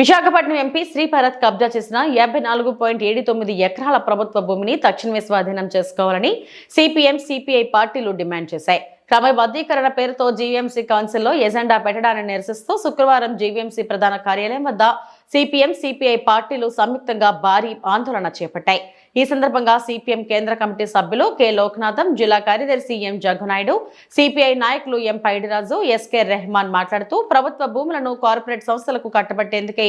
Visakhapatnam MP Sribharat కబ్జా చేసిన యాభై నాలుగు పాయింట్ ఏడు తొమ్మిది ఎకరాల ప్రభుత్వ భూమిని తక్షణమే స్వాధీనం చేసుకోవాలని సిపిఎం సిపిఐ పార్టీలు డిమాండ్ చేశాయి. క్రమబద్ధీకరణ పేరుతో జీవీఎంసీ కౌన్సిల్లో ఎజెండా పెట్టడాన్ని నిరసిస్తూ శుక్రవారం జీవీఎంసీ ప్రధాన కార్యాలయం వద్ద సిపిఎం సిపిఐ పార్టీలు సంయుక్తంగా భారీ ఆందోళన చేపట్టాయి. ఈ సందర్భంగా సిపిఎం కేంద్ర కమిటీ సభ్యులు కె. లోక్నాథం జిల్లా కార్యదర్శి ఎం. జగ్గునాయుడు సిపిఐ నాయకులు ఎం. పైడిరాజు ఎస్కే రెహమాన్ మాట్లాడుతూ ప్రభుత్వ భూములను కార్పొరేట్ సంస్థలకు కట్టబెట్టేందుకే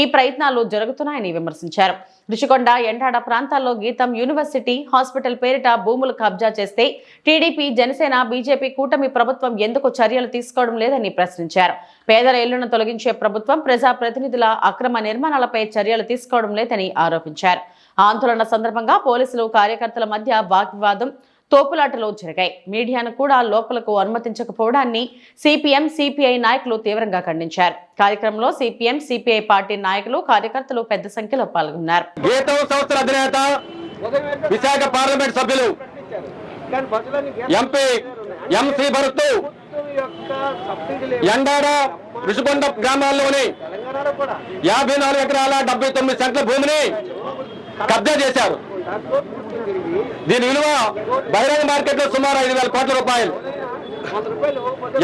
ఈ ప్రయత్నాలు జరుగుతున్నాయని విమర్శించారు. రుషికొండ ఎండాడ ప్రాంతాల్లో గీతం యూనివర్సిటీ హాస్పిటల్ పేరిట భూములు కబ్జా చేస్తే టీడీపీ జనసేన బీజేపీ కూటమి ప్రభుత్వం ఎందుకు చర్యలు తీసుకోవడం లేదని ప్రశ్నించారు. పేదల ఇళ్ళను తొలగించే ప్రభుత్వం ప్రజా ప్రతినిధుల అక్రమ నిర్మాణాలపై చర్యలు తీసుకోవడం లేదని ఆరోపించారు. ఆందోళన సందర్భంగా పోలీసులు కార్యకర్తల మధ్య వాగ్వివాదం తోపులాటలు జరిగాయి. మీడియాను కూడా లోపలకు అనుమతించకపోవడాన్ని సిపిఎం సిపిఐ నాయకులు తీవ్రంగా ఖండించారు. కార్యక్రమంలో సిపిఎం సిపిఐ పార్టీ నాయకులు కార్యకర్తలు పెద్ద సంఖ్యలో పాల్గొన్నారు. విశాఖ పార్లమెంట్ సభ్యులు ఎంపీ ఎంసీ భరత్ ఎండాడ రుషికొండ గ్రామాల్లోని యాభై నాలుగు ఎకరాల డెబ్బై తొమ్మిది సెంట్ల భూమిని కబ్జా చేశారు. దీని విలువ బహిరంగ మార్కెట్లో సుమారు ఐదు వేల కోట్ల రూపాయలు.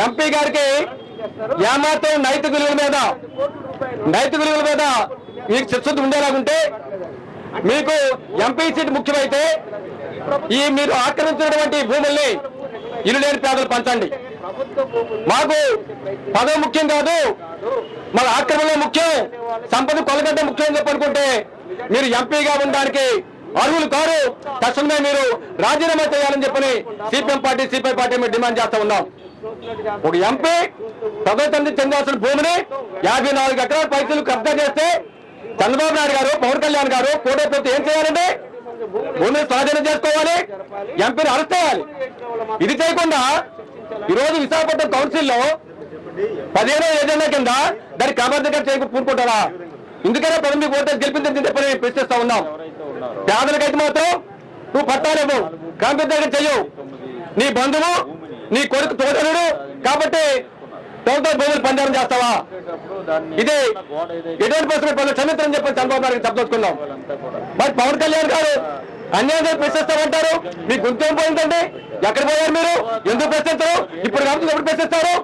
ఎంపీ గారికి ఏమాత్రం నైతిక విలువల మీద నైతిక విలువల మీద మీకు చిత్తశుద్ధి ఉండేలాగుంటే మీకు ఎంపీ సీట్ ముఖ్యమైతే ఈ మీరు ఆక్రమించినటువంటి భూముల్ని ఇల్లు లేని పేదలు పంచండి. మాకు పదవి ముఖ్యం కాదు మన ఆక్రమణ ముఖ్యం సంపద కొలగడ్డ ముఖ్యం చెప్పనుకుంటే మీరు ఎంపీగా ఉండడానికి అర్హులు కారు. తక్షణమే మీరు రాజీనామా చేయాలని చెప్పని సిపిఎం పార్టీ సిపిఐ పార్టీ మేము డిమాండ్ చేస్తా ఉన్నాం. ఒక ఎంపీ ప్రభుత్వం చెందాల్సిన భూమిని యాభై నాలుగు ఎకరాల పైసలు కబ్జా చేస్తే చంద్రబాబు నాయుడు గారు పవన్ కళ్యాణ్ గారు కూడకపోతే ఏం చేయాలండి? భూమిని స్వాధీనం చేసుకోవాలి ఎంపీని అరెస్ట్ చేయాలి. ఇది చేయకుండా ఈరోజు విశాఖపట్నం కౌన్సిల్లో పదిహేనో ఏజెండా కింద దాన్ని క్రమబద్ధంగా చేయకు పూనుకుంటారా? ఎందుకైనా పదవి ఓటేసి గెలిపించని చెప్పని ప్రశ్నిస్తా ఉన్నాం. పేదలకైతే మాత్రం నువ్వు పట్టాలేవు క్రమబద్ధంగా చెయ్యవు నీ బంధువు నీ కొడుకు తోడనుడు కాబట్టి ప్రభుత్వ భూములు పంజారం చేస్తావా? ఇది ఎటువంటి పరిస్థితులు పనులు క్షమించని చెప్పి చంద్రబాబు నాయుడు చెప్పదలుచుకున్నాం. మరి పవన్ కళ్యాణ్ గారు అన్యాయంగా ప్రశ్నిస్తామంటారు? మీ గుంతేం పోయిందండి? ఎక్కడ పోయారు మీరు? ఎందుకు ప్రశ్నిస్తారు? ఇప్పుడు కాబట్టి ఎప్పుడు ప్రశ్నిస్తారు?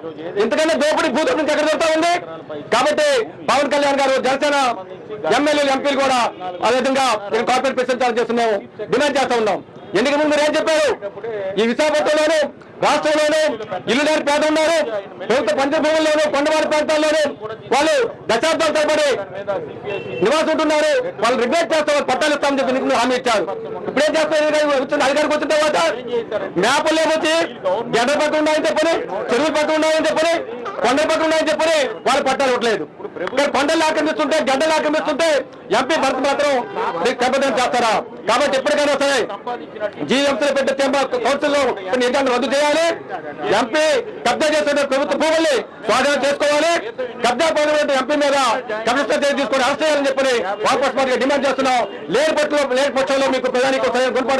ఇంతకన్నా దోపిడీ భూతం ఎక్కడ దొరుకుతా ఉంది? కాబట్టి పవన్ కళ్యాణ్ గారు జనసేన ఎమ్మెల్యేలు ఎంపీలు కూడా అదేవిధంగా నేను కార్పొరేట్ ప్రశ్నించాలని చేస్తున్నాము. డిమాండ్ చేస్తా ఉన్నాం. ఎన్నిక ముందు మీరు ఏం చెప్పారు? ఈ విశాఖపట్నంలోను రాష్ట్రంలోను ఇల్లు లేని పేద ఉన్నారు ప్రభుత్వ పంచభూముల్లోను కొండవారి ప్రాంతాల్లోనూ వాళ్ళు దశాబ్దాల తరబడి నివాసం ఉంటున్నారు. వాళ్ళు రిగ్రెట్ చేస్తారు పట్టాలు ఇస్తామని చెప్పి ఎన్నికలు హామీ ఇచ్చారు. ఇప్పుడేం చేస్తారు వచ్చిన అధికారికి వచ్చిన తర్వాత మ్యాపులు లేకపోతే గడ్డ పక్కన ఉన్నాయని చెప్పని చెరువులు పక్కన ఉన్నాయని చెప్పని కొండ పక్కన ఉన్నాయని చెప్పని వాళ్ళు పట్టాలు ఇవ్వట్లేదు. ఇక్కడ కొండలు ఆక్రమిస్తుంటే గడ్డలు ఆక్రమిస్తుంటే ఎంపీ భర్త మాత్రం దెబ్బతం చేస్తారా? కాబట్టి ఎప్పటికైనా సరే జీఎంసీలో పెట్టే కౌన్సిల్లో నిర్ణయాలు రద్దు చేయాలి. ఎంపీ కబ్జా చేస్తున్న ప్రభుత్వ భూముల్ని స్వాధీనం చేసుకోవాలి. కబ్జా పోయినటువంటి ఎంపీ మీద కమిషనర్ చర్య తీసుకొని అరెస్ట్ చేయాలని చెప్పని వాపస్ డిమాండ్ చేస్తున్నాం. లేని పక్షంలో మీకు ప్రధానికి